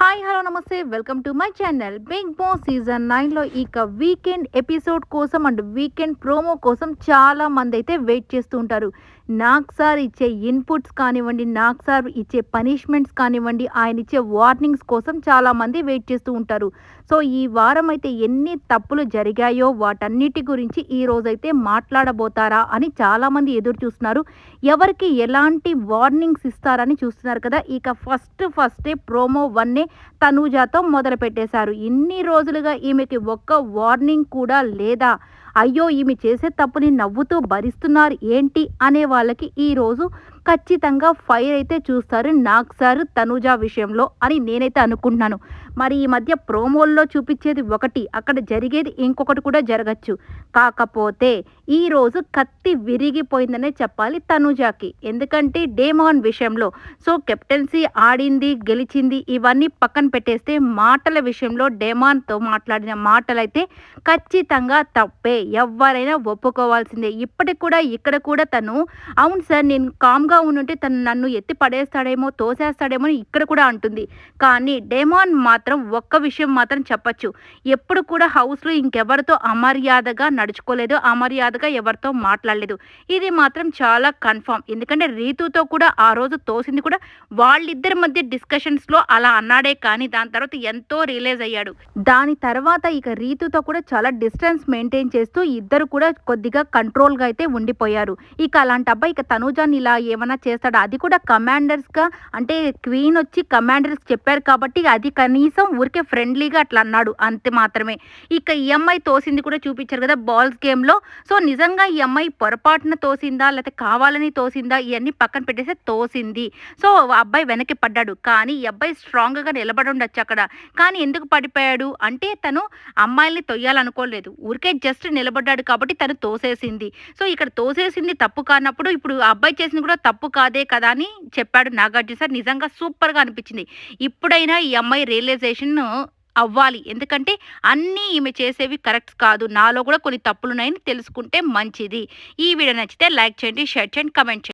Hi hello నమస్తే. Welcome to my channel Bigg Boss season నైన్లో ఇక వీకెండ్ ఎపిసోడ్ కోసం అండ్ వీకెండ్ ప్రోమో కోసం చాలా మంది అయితే వెయిట్ చేస్తూ ఉంటారు. నాగ్ సార్ ఇచ్చే ఇన్పుట్స్ కానివ్వండి నాగ్ సార్ ఇచ్చే పనిష్మెంట్స్ కానివ్వండి ఆయన ఇచ్చే వార్నింగ్స్ కోసం చాలామంది వెయిట్ చేస్తూ ఉంటారు. సో ఈ వారం అయితే ఎన్ని తప్పులు జరిగాయో వాటన్నిటి గురించి ఈ రోజైతే మాట్లాడబోతారా అని చాలామంది ఎదురు చూస్తున్నారు. ఎవరికి ఎలాంటి వార్నింగ్స్ ఇస్తారని చూస్తున్నారు కదా. ఇక ఫస్ట్ ఫస్టే ప్రోమో వన్నే తనూజాతో మొదలుపెట్టేశారు. ఇన్ని రోజులుగా ఈమెకి ఒక్క వార్నింగ్ కూడా లేదా. అయ్యో ఈమె చేసే తప్పుని నవ్వుతూ భరిస్తున్నారు ఏంటి అనే వాళ్ళకి ఈరోజు ఖచ్చితంగా ఫైర్ అయితే చూస్తారు నాకు సార్ తనుజా విషయంలో అని నేనైతే అనుకుంటున్నాను. మరి ఈ మధ్య ప్రోమోల్లో చూపించేది ఒకటి అక్కడ జరిగేది ఇంకొకటి కూడా జరగచ్చు. కాకపోతే ఈరోజు కత్తి విరిగిపోయిందనే చెప్పాలి తనుజాకి. ఎందుకంటే డేమాన్ విషయంలో సో కెప్టెన్సీ ఆడింది గెలిచింది ఇవన్నీ పక్కన పెట్టేస్తే మాటల విషయంలో డేమాన్తో మాట్లాడిన మాటలైతే ఖచ్చితంగా తప్పే. ఎవరైనా ఒప్పుకోవాల్సిందే. ఇప్పటికి కూడా ఇక్కడ కూడా తను అవును సార్ నేను కామ్గా ఉంటే తను నన్ను ఎత్తి పడేస్తాడేమో తోసేస్తాడేమో ఇక్కడ కూడా అంటుంది. కానీ డేమాన్ మాత్రం ఒక్క విషయం మాత్రం చెప్పచ్చు. ఎప్పుడు కూడా హౌస్లో ఇంకెవరితో అమర్యాదగా నడుచుకోలేదు అమర్యాదగా ఎవరితో మాట్లాడలేదు. ఇది మాత్రం చాలా కన్ఫామ్. ఎందుకంటే రీతుతో కూడా ఆ రోజు తోసింది కూడా వాళ్ళిద్దరి మధ్య డిస్కషన్స్లో అలా అన్నాడే కానీ దాని తర్వాత ఎంతో రిలీజ్ అయ్యాడు. దాని తర్వాత ఇక రీతుతో కూడా చాలా డిస్టెన్స్ మెయింటైన్ చేస్తూ ఇద్దరు కూడా కొద్దిగా కంట్రోల్గా అయితే ఉండిపోయారు. ఇక అలాంటి అబ్బాయి ఇక తనుజాన్ ఇలా ఏమైనా చేస్తాడా? అది కూడా కమాండర్స్గా అంటే క్వీన్ వచ్చి కమాండర్స్ చెప్పారు కాబట్టి అది కనీసం ఊరికే ఫ్రెండ్లీగా అట్లా అన్నాడు. అంతే మాత్రమే. ఇక ఈ అమ్మాయి తోసింది కూడా చూపించారు కదా బాల్స్ గేమ్లో సో నిజంగా ఈ అమ్మాయి పొరపాటున తోసిందా? లేకపోతే కావాలని తోసిందా? ఇవన్నీ పక్కన పెట్టేసి తోసింది. సో అబ్బాయి వెనక్కి పడ్డాడు. కానీ ఈ అబ్బాయి స్ట్రాంగ్గా నిలబడి ఉండొచ్చు అక్కడ. కానీ ఎందుకు పడిపోయాడు? అంటే తను అమ్మాయిల్ని తొయ్యాలనుకోలేదు. ఊరికే జస్ట్ నిలబడ్డాడు కాబట్టి తను తోసేసింది. సో ఇక్కడ తోసేసింది తప్పు కానప్పుడు ఇప్పుడు అబ్బాయి చేసింది కూడా తప్పు కాదే కదా అని చెప్పాడు నాగార్జున సార్. నిజంగా సూపర్గా అనిపించింది. ఇప్పుడైనా ఈ అమ్మాయి రియలైజేషన్ అవ్వాలి. ఎందుకంటే అన్నీ ఈమె చేసేవి కరెక్ట్ కాదు. నాలో కూడా కొన్ని తప్పులున్నాయని తెలుసుకుంటే మంచిది. ఈ వీడియో నచ్చితే లైక్ చేయండి షేర్ చేయండి కమెంట్ చేయండి.